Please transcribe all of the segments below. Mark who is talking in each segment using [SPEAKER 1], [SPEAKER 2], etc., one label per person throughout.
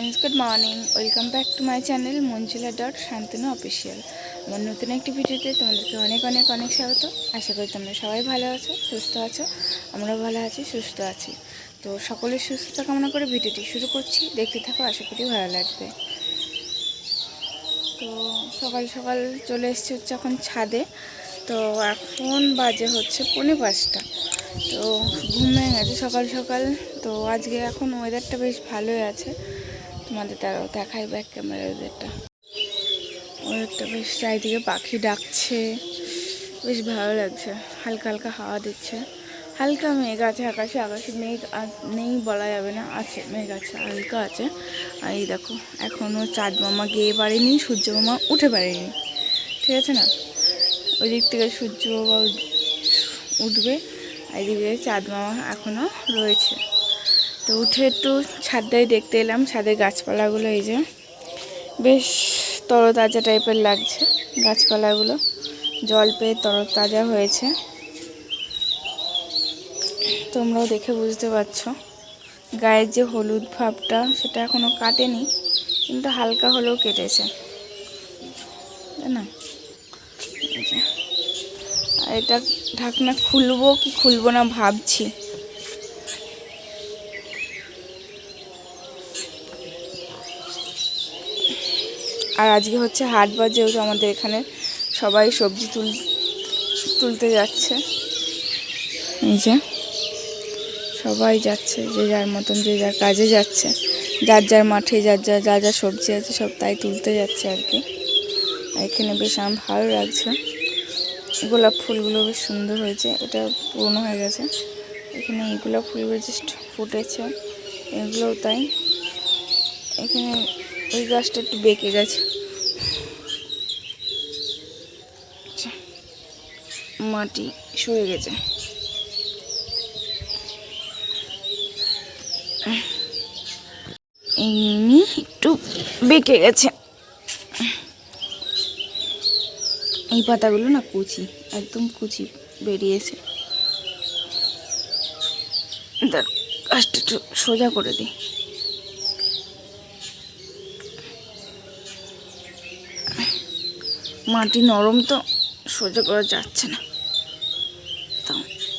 [SPEAKER 1] Friends good morning welcome back to my channel Manjula dot Shantanu official আমার নতুন একটি ভিডিওতে তোমাদেরকে অনেক অনেক অনেক স্বাগত। আশা করি তোমরা সবাই ভালো আছো, সুস্থ আছো, আমরাও ভালো আছি, সুস্থ আছি। তো সকলের সুস্থতা কামনা করে ভিডিওটি শুরু করছি। দেখতে থাকো, আশা করি ভালো লাগবে। তো সকাল সকাল চলে এসেছি হচ্ছে এখন ছাদে। তো এখন বাজে হচ্ছে পৌনে পাঁচটা। তো ঘুম ভেঙে গেছে সকাল সকাল। তো আজকে এখন ওয়েদারটা বেশ ভালোই আছে। তোমাদের তারাও দেখাই ব্যাক ক্যামেরা ওয়েদারটা ওয়েদারটা বেশ চারিদিকে পাখি ডাকছে। বেশ ভালো লাগছে। হালকা হালকা হাওয়া দিচ্ছে। হালকা মেঘ আছে, আকাশে। আকাশে মেঘ নেই বলা যাবে না। আছে, মেঘ আছে, হালকা আছে। আর এই দেখো এখনও চাঁদ মামা গিয়ে পারেনি, সূর্য মামা উঠে পারেনি। ঠিক আছে না? ওই দিক থেকে সূর্য বাবা উঠবে, আর এদিকে চাঁদ মামা এখনও রয়েছে। তো উঠে একটু ছাদটাই দেখতে এলাম, ছাদের গাছপালাগুলো এই যে। বেশ তরতাজা টাইপের লাগছে গাছপালাগুলো। জল পেয়ে তরতাজা হয়েছে। তোমরাও দেখে বুঝতে পারছ। গায়ের যে হলুদ ভাবটা, সেটা এখনও কাটেনি, কিন্তু হালকা হলেও কেটেছে। তাই না? আর এটা ঢাকনা খুলবো কি খুলবো না ভাবছি। আর আজকে হচ্ছে হাট বার যেহেতু আমাদের এখানে সবাই সবজি তুল, তুলতে যাচ্ছে। এই যে সবাই যাচ্ছে, যে যার মতন যে যার কাজে যাচ্ছে। যার যার মাঠে, যার যার, যা যা সবজি আছে সব তাই তুলতে যাচ্ছে আর কি। এখানে বেশ আমার ভালো লাগছে। গোলাপ ফুলগুলো বেশ সুন্দর হয়েছে, এটা পুরনো হয়ে গেছে। এখানে এই গোলাপ ফুলগুলো জাস্ট ফুটেছে। এগুলোও তাই। এখানে ওই গাছটা একটু বেঁকে গেছে। আচ্ছা, মাটি সরে গেছে। এমনি একটু বেঁকে গেছে। এই পাতাগুলো না কুচি একদম কুচি বেরিয়েছে। গাছটা একটু সোজা করে দিই মাটি নরম তো সোজা করা যাচ্ছে না। তো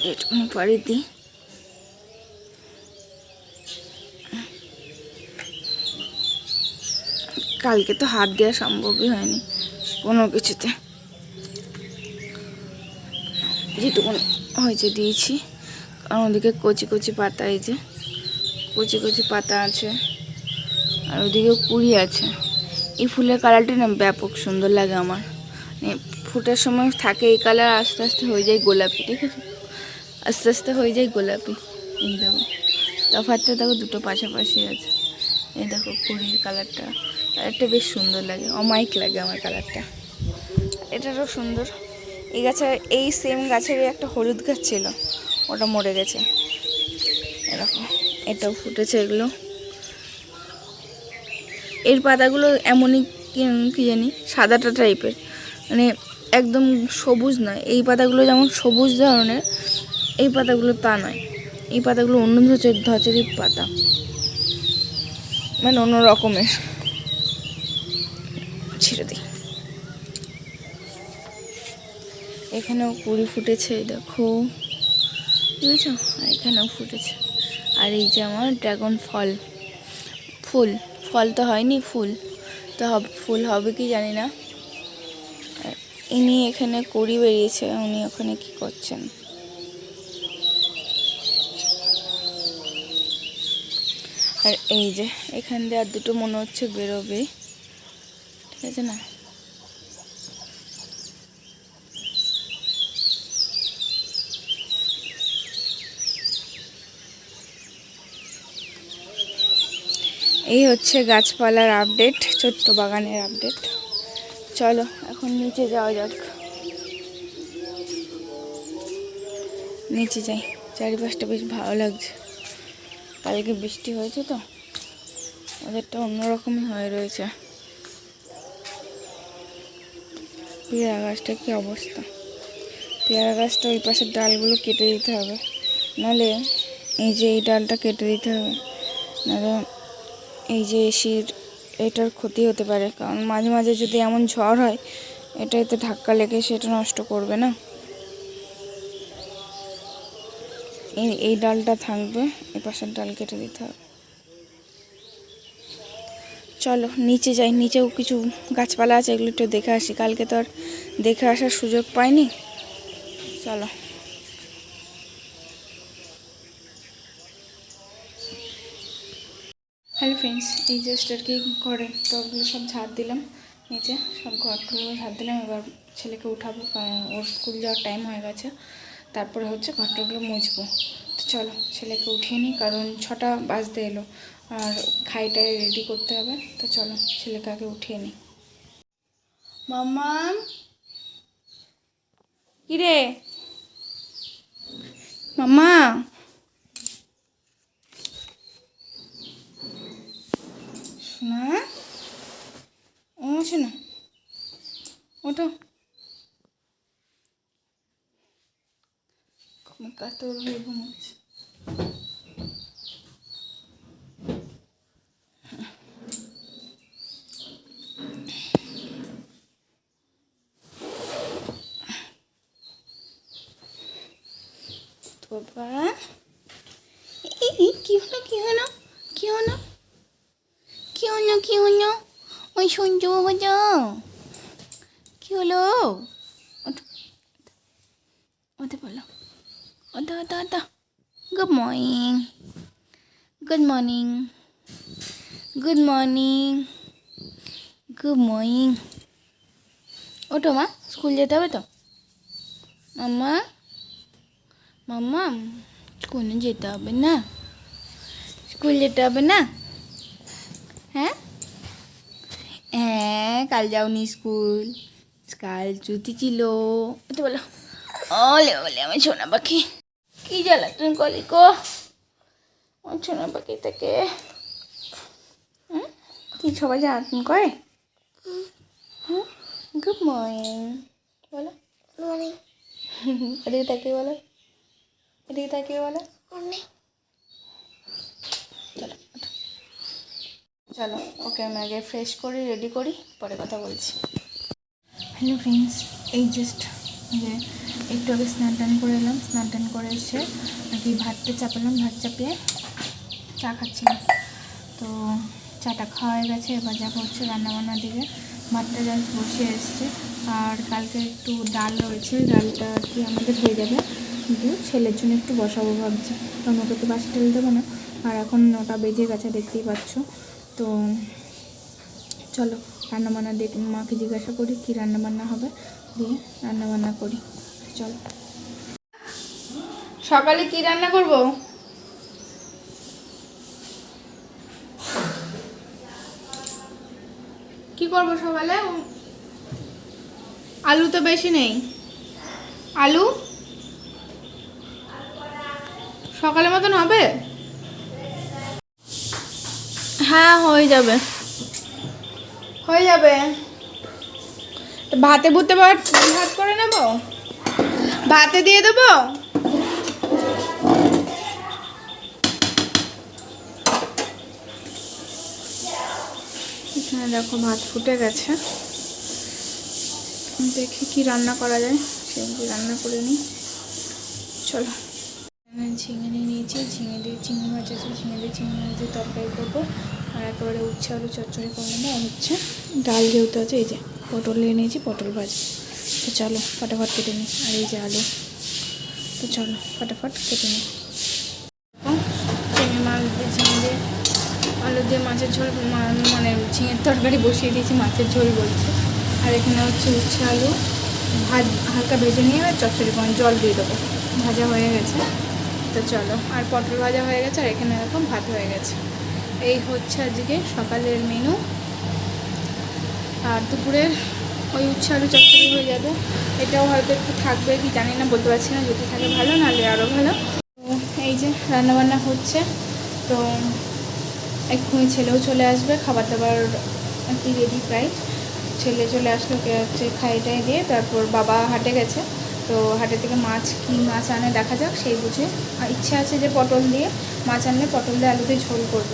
[SPEAKER 1] এটুকুনি পাড়ি দিই। কালকে তো হাত দেওয়া সম্ভবই হয়নি, কোনো কিছুতে। যেটুকুন হয়েছে দিয়েছি, কারণ ওদিকে কচি কচি পাতা এই যে, কচি কচি পাতা আছে, আর ওদিকেও কুড়ি আছে। এই ফুলের কালারটা না ব্যাপক সুন্দর লাগে আমার। ফুটার সময় থাকে এই কালার, আস্তে আস্তে হয়ে যায় গোলাপি, ঠিক আছে? আস্তে আস্তে হয়ে যায় গোলাপি। এই দেখো, তফাতটা দেখো দুটো পাশাপাশি আছে। এই দেখো কুড়ির কালারটা। কালারটা বেশ সুন্দর লাগে অমাইক লাগে আমার কালারটা। এটারও সুন্দর। এই গাছের এই সেম গাছেরই একটা হলুদ গাছ ছিল, ওটা মরে গেছে। এরকম এটাও ফুটেছে এগুলো। এর পাতাগুলো এমনই কি- জানি, সাদাটা টাইপের মানে একদম সবুজ নয়। এই পাতাগুলো যেমন সবুজ ধরনের, এই পাতাগুলো তা নয়। এই পাতাগুলো অন্য ধচের পাতা। মানে অন্য রকমের। ছেড়ে দিই। এখানেও কুড়ি ফুটেছে, দেখো। বুঝেছ? এখানেও ফুটেছে। আর এই যে আমার ড্রাগন ফল। ফুল। ফল তো হয়নি, ফুল। তো হবে, ফুল হবে কি জানি না। ইনি এখানে কুড়ি বেরিয়েছে, উনি ওখানে কি করছেন? আর এই যে, এখান দিয়ে আর দুটো মনে হচ্ছে বেরোবে। ঠিক আছে না? এই হচ্ছে গাছপালার আপডেট ছোট্ট বাগানের আপডেট চলো, এখন নিচে যাওয়া যাক। নিচে যাই, চারিপাশটা বেশ ভালো লাগছে। কালকে বৃষ্টি হয়েছে তো, ওদেরটা অন্যরকমই হয়ে রয়েছে। পেয়ারা গাছটা কি অবস্থা? পেয়ারা গাছটা ওই পাশের ডালগুলো কেটে দিতে হবে। নাহলে এই যে এই ডালটা কেটে দিতে হবে, নাহলে এই যে এসির এটার ক্ষতি হতে পারে। কারণ মাঝে মাঝে যদি এমন ঝড় হয় এটা এতে ধাক্কা লেগে সেটা নষ্ট করবে না। এই এই ডালটা থাকবে, এই পাশের ডাল কেটে দিতে হবে। চলো, নিচে যাই, নিচেও কিছু গাছপালা আছে, এগুলো একটু দেখে আসি। কালকে তো আর দেখে আসার সুযোগ পাইনি। চলো। হ্যালো ফ্রেন্ডস এই জাস্ট আর কি ঘরে টবগুলো সব ঝাড় দিলাম। নিচে সব ঘরগুলো ঝাড় দিলাম, এবার ছেলেকে উঠাবো কারণ ওর স্কুল যাওয়ার টাইম হয়ে গেছে। তারপরে হচ্ছে ঘরটাগুলো মুছবো। তো চলো, ছেলেকে উঠিয়ে নিই, কারণ ছটা বাজতে এলো। আর খাইটায় রেডি করতে হবে। তো চলো, ছেলেকে আগে উঠিয়ে নিই। মাম্মা? কিরে? মাম্মা? শোনা। ও, শোনা। ওটো কাতর হয়ে ঘুমাচ্ছে। বাবা এই, কি হলো কি হলো? কি হলো? হলো, কি হলো? ওই সঞ্জু বাবা যাও কি হলো? ওতে বলো। ওটা ওটা ওটা good morning good morning good morning good morning ওঠো, মা। স্কুল যেতে হবে তো? মাম্মা? মাম্মা, স্কুলে যেতে হবে না? স্কুল যেতে হবে না? হ্যাঁ? হ্যাঁ কাল যাওনি স্কুল। কাল ছুটি ছিল। তো বলো। ওলে ওলে আমার সোনা পাখি। কি জ্বালাতন করি কো আমার সোনা পাখি থেকে। হুম? কি সবাই জ্বালাতন করে? গুড মর্নিং বলো। মর্নিং এদিকে তাকিয়ে বলো। এদিকে তাকিয়ে বলো। চলো চলো, ওকে আমি আগে ফ্রেশ করি রেডি করি, পরে কথা বলছি। হ্যালো ফ্রেন্ডস এই জাস্ট যে একটু আগে স্নান টান করে এলাম, স্নান টান করে এসে কি ভাতটা চাপালাম, ভাত চাপিয়ে চা খাচ্ছিলাম। তো চাটা খাওয়া হয়ে গেছে, এবার যা হচ্ছে রান্নাবান্নার দিকে। ভাতটা জাস্ট বসে এসছে। আর কালকে একটু ডাল রয়েছে, ডালটা কি আমাদের হয়ে যাবে কিন্তু ছেলের জন্য একটু বসাবো ভাবছি। কারণ ওকে তো বাসি তেল দেবো না। আর এখন ওটা বেজে গেছে, দেখতেই পাচ্ছ। তো চলো রান্নাবান্না দেখ মাকে জিজ্ঞাসা করি কী রান্নাবান্না হবে, দিয়ে রান্নাবান্না করি। চলো। সকালে কি রান্না করব? কি করব সকালে? আলু তো বেশি নেই। আলু? সকালে মতন হবে? হ্যাঁ হয়ে যাবে। হয়ে যাবে? ভাতে ভাত ভাত করে নেব? ভাতে দিয়ে দেবো? এখানে দেখো ভাত ফুটে গেছে। দেখি কি রান্না করা যায়। সেগুলো রান্না করে নিই। চলো। ঝিঙে নিয়ে নিয়েছি। ঝিঙে দিয়ে চিংড়ি মাছ আছে। ঝিঙে দিয়ে চিংড়ি মাছ দিয়ে তরকারি করব। আর একেবারে উচ্ছে আলু চচ্চড়ি করে নেব, আর হচ্ছে ডাল যেহেতু আছে, এই যে পটল নিয়ে নিয়েছি, পটল ভাজি। তো চলো, ফটাফট কেটে নিই। আর এই যে আলু। তো চলো, ফটাফট কেটে নিই। চিংড়ি মাছ আলু দিয়ে মাছের ঝোল মানে ঝিঙের তরকারি বসিয়ে দিয়েছি, মাছের ঝোল বলছে। আর এখানে হচ্ছে উচ্ছে আলু, ভাজ, হালকা ভেজে নিয়ে আর চচ্চড়ি করে জল দিয়ে দেবো। ভাজা হয়ে গেছে। তো চলো, আর পটল ভাজা হয়ে গেছে, আর এখানে এরকম ভাত হয়ে গেছে। এই হচ্ছে আজকে সকালের মেনু আর দুপুরের ওই উচ্ছে আলু চচ্চড়ি হয়ে যাবে। এটাও হয়তো একটু থাকবে কি জানি না, বলতে পারছি না, যদি থাকে ভালো, নাহলে আরও ভালো। এই যে রান্নাবান্না হচ্ছে, তো এক্ষুনি ছেলেও চলে আসবে খাবার দাবার কি রেডি প্রায়। ছেলে চলে আসলো হচ্ছে খাইটাই দিয়ে, তারপর বাবা হাটে গেছে। তো হাটে থেকে মাছ কী মাছ আনে দেখা যাক, সেই বুঝে। ইচ্ছে আছে যে পটল দিয়ে মাছ আনলে পটল দিয়ে আলু দিয়ে ঝোল করব।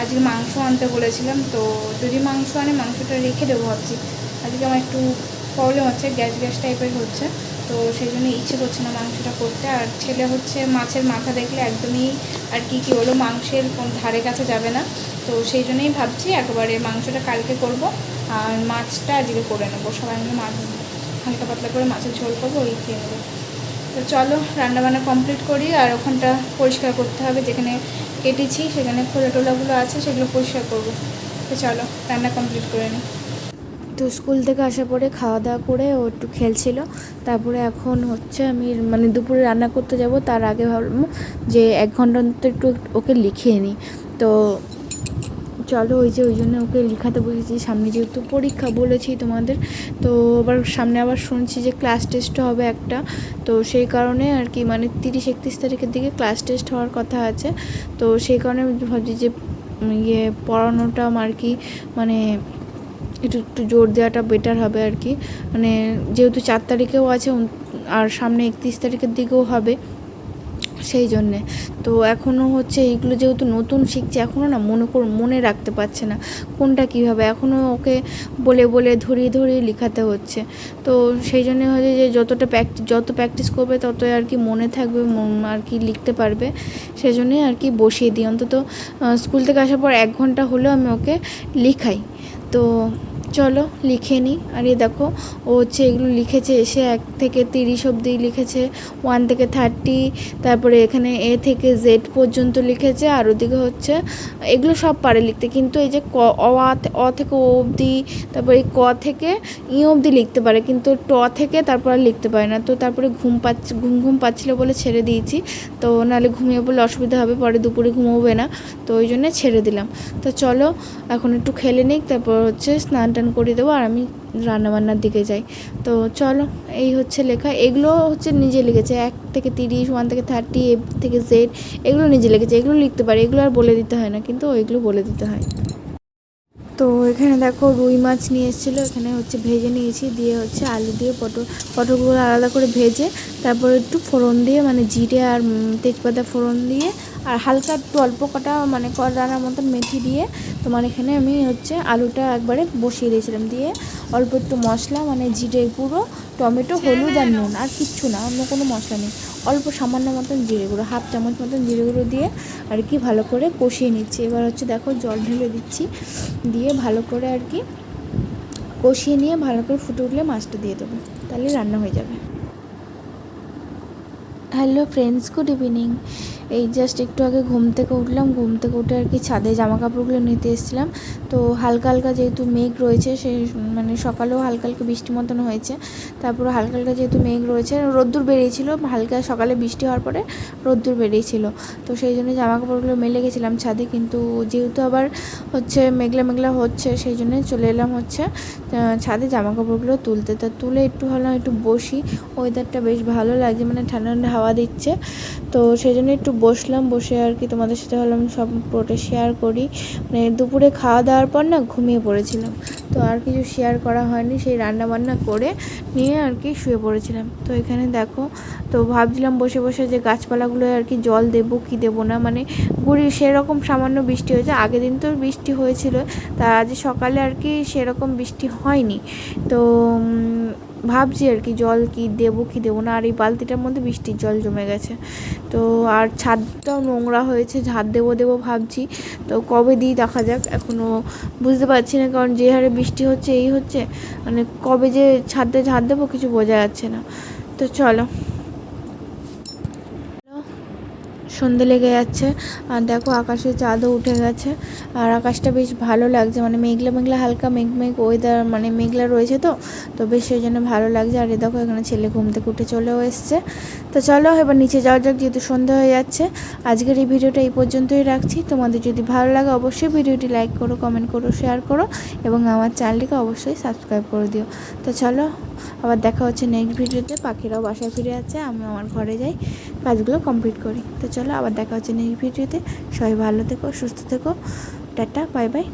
[SPEAKER 1] আজকে মাংস আনতে বলেছিলাম, তো যদি মাংস আনে, মাংসটা রেখে দেবো ভাবছি। আজকে আমার একটু প্রবলেম হচ্ছে, গ্যাস গ্যাস টাইপের হচ্ছে, তো সেই জন্য ইচ্ছে করছে না মাংসটা করতে। আর ছেলে হচ্ছে মাছের মাথা দেখলে একদমই আর কি কী হলো, মাংসের কোন ধারে কাছে যাবে না। তো সেই জন্যই ভাবছি একবারে মাংসটা কালকে করব, আর মাছটা আজকে করে নেব। সবাই মিলে মাছ, হালকা পাতলা করে মাছের ঝোল করব, ওই খেয়ে নেব। তো চলো, রান্নাবান্না কমপ্লিট করি, আর ওখানটা পরিষ্কার করতে হবে, যেখানে কেটেছি, সেখানে খোলা টোলাগুলো আছে, সেগুলো পরিষ্কার করব। তো চলো, রান্না কমপ্লিট করে নিই তো স্কুল থেকে আসার পরে খাওয়া দাওয়া করে ও একটু খেলছিল। তারপরে এখন হচ্ছে আমি মানে দুপুরে রান্না করতে যাব, তার আগে ভাবলাম যে এক ঘণ্টা অন্তর একটু ওকে লিখিয়ে নিই। তো চলো ওই যে ওই জন্য ওকে লেখাতে বসেছি সামনে যেহেতু পরীক্ষা বলেছি তোমাদের, তো আবার সামনে আবার শুনছি যে ক্লাস টেস্ট হবে একটা, তো সেই কারণে আর কি মানে তিরিশ একত্রিশ তারিখের দিকে ক্লাস টেস্ট হওয়ার কথা আছে, তো সেই কারণে ভাবছি যে ইয়ে পড়ানোটা আর কি মানে একটু একটু জোর দেওয়াটা বেটার হবে আর কি মানে যেহেতু চার তারিখেও আছে, আর সামনে একত্রিশ তারিখের দিকেও হবে সেই জন্যে। তো এখনও হচ্ছে এইগুলো যেহেতু নতুন শিখছে এখনও না মনে কর, মনে রাখতে পারছে না কোনটা কীভাবে। এখনও ওকে বলে বলে ধরিয়ে ধরিয়ে লেখাতে হচ্ছে। তো সেই জন্য হচ্ছে যে যতটা প্র্যাকটিস যত প্র্যাকটিস করবে ততই আর কি মনে থাকবে আর কি লিখতে পারবে। সেই জন্যই আর কি বসিয়ে দিই। অন্তত স্কুল থেকে আসার পর এক ঘণ্টা হলেও আমি ওকে লিখাই। তো চলো লিখে নিই। আর এই দেখো, ও হচ্ছে এগুলো লিখেছে এসে এক থেকে তিরিশ অবধি লিখেছে। ওয়ান থেকে থার্টি তারপরে এখানে এ থেকে জেড পর্যন্ত লিখেছে। আর ওদিকে হচ্ছে, এগুলো সব পারে লিখতে। কিন্তু এই যে ক, অ অ থেকে ও অবধি, তারপরে ক থেকে ই অবধি লিখতে পারে। কিন্তু ট থেকে তারপর আর লিখতে পারে না। তো তারপরে ঘুম পাচ্ছে ঘুম ঘুম পাচ্ছিলো বলে ছেড়ে দিয়েছি। তো নাহলে ঘুমিয়ে পড়লে অসুবিধা হবে, পরে দুপুরে ঘুমোবে না। তো ওই জন্যে ছেড়ে দিলাম। তো চলো, এখন একটু খেলে নিক। তারপর হচ্ছে স্নান টান করে দেবো আর আমি রান্নাবান্নার দিকে যাই। তো চলো, এই হচ্ছে লেখা। এগুলো হচ্ছে নিজে লিখেছে। এক থেকে তিরিশ ওয়ান থেকে থার্টি এ থেকে জেড এগুলো নিজে লিখেছে। এগুলো লিখতে পারে, এগুলো আর বলে দিতে হয় না, কিন্তু ওইগুলো বলে দিতে হয়। তো এখানে দেখো রুই মাছ নিয়ে এসেছিল। এখানে হচ্ছে ভেজে নিয়েছি। দিয়ে হচ্ছে আলু দিয়ে পটল, পটলগুলো আলাদা করে ভেজে তারপর একটু ফোড়ন দিয়ে মানে জিরে আর তেজপাতা ফোড়ন দিয়ে, আর হালকা একটু অল্প কটা মানে কড়ার মতন মেথি দিয়ে তোমার এখানে আমি হচ্ছে আলুটা একবারে বসিয়ে দিয়েছিলাম। দিয়ে অল্প একটু মশলা মানে জিরে গুঁড়ো, টমেটো, হলুদ আর নুন, আর কিচ্ছু না, অন্য কোনো মশলা নেই। অল্প সামান্য মতন জিরে গুঁড়ো, হাফ চামচ মতন জিরে গুঁড়ো দিয়ে আর কি ভালো করে কষিয়ে নিচ্ছি। এবার হচ্ছে দেখো জল ঢেলে দিচ্ছি, দিয়ে ভালো করে আর কি কষিয়ে নিয়ে ভালো করে ফুটে উঠলে মাছটা দিয়ে দেবো, তাহলে রান্না হয়ে যাবে। হ্যালো ফ্রেন্ডস গুড ইভিনিং এই জাস্ট একটু আগে ঘুম থেকে উঠলাম, ঘুম থেকে উঠে আর কি ছাদে জামা কাপড়গুলো নিতে এসেছিলাম। তো হালকা হালকা যেহেতু মেঘ রয়েছে সেই মানে সকালেও হালকা হালকা বৃষ্টি মতন হয়েছে। তারপরে হালকা হালকা যেহেতু মেঘ রয়েছে, রোদ্দুর বেরিয়েছিল হালকা সকালে বৃষ্টি হওয়ার পরে রোদ্দুর বেরিয়েছিল তো সেই জন্য জামা কাপড়গুলো মেলে গেছিলাম ছাদে, কিন্তু যেহেতু আবার হচ্ছে মেঘলা মেঘলা হচ্ছে, সেই জন্য চলে এলাম হচ্ছে ছাদে জামা কাপড়গুলো তুলতে। তা তুলে একটু ভাবলাম একটু বসি ওয়েদারটা বেশ ভালো লাগছে মানে ঠান্ডা ঠান্ডা হাওয়া দিচ্ছে। তো সেই জন্য একটু বসলাম, বসে আর কি তোমাদের সাথে ভাবলাম সব পুরোটা শেয়ার করি। মানে দুপুরে খাওয়া দাওয়ার পর না ঘুমিয়ে পড়েছিলাম। তো আর কিছু শেয়ার করা হয়নি, সেই রান্না বান্না করে নিয়ে আর কি শুয়ে পড়েছিলাম। তো এখানে দেখো, তো ভাবছিলাম বসে বসে যে গাছপালাগুলো আর কি জল দেবো, কি দেবো না মানে গুড়ি সেরকম সামান্য বৃষ্টি হয়েছে। আগের দিন তো বৃষ্টি হয়েছিল, তা আজ সকালে আর কি সেরকম বৃষ্টি হয়নি। তো ভাবছি আর কি, জল কি দেবো কি দেবো না, আর এই বালতিটার মধ্যে বৃষ্টির জল জমে গেছে। তো আর ছাদটাও নোংরা হয়েছে ঝাড় দেবো দেবো ভাবছি। তো কবে দিই দেখা যাক এখনও বুঝতে পারছি না, কারণ যে হারে বৃষ্টি হচ্ছে, এই হচ্ছে মানে কবে যে ছাদে ঝাড় দেবো কিছু বোঝা যাচ্ছে না। তো চলো। সন্ধে লেগে যাচ্ছে। আর দেখো আকাশে চাঁদও উঠে গেছে। আর আকাশটা বেশ ভালো লাগছে। মানে মেঘলা মেঘলা হালকা মেঘ মেঘ ওয়েদার মানে মেঘলা রয়েছে তো? তো বেশ সেই জন্য ভালো লাগছে। আর এ দেখো এখানে ছেলে ঘুম থেকে উঠে চলেও এসছে। তো চলো এবার নিচে যাওয়া যাক যেহেতু সন্ধে হয়ে যাচ্ছে। আজকের এই ভিডিওটা এই পর্যন্তই রাখছি। তোমাদের যদি ভালো লাগে অবশ্যই ভিডিওটি লাইক করো কমেন্ট করো শেয়ার করো এবং আমার চ্যানেলটিকে অবশ্যই সাবস্ক্রাইব করে দিও। তো চলো আবার দেখা হচ্ছে নেক্সট ভিডিওতে। পাখিরাও বাসায় ফিরে আছে আমি আমার ঘরে যাই, কাজগুলো কমপ্লিট করি। তো চলো আবার দেখা হচ্ছে নেক্সট ভিডিওতে। সবাই ভালো থেকো, সুস্থ থেকো। Tata bye bye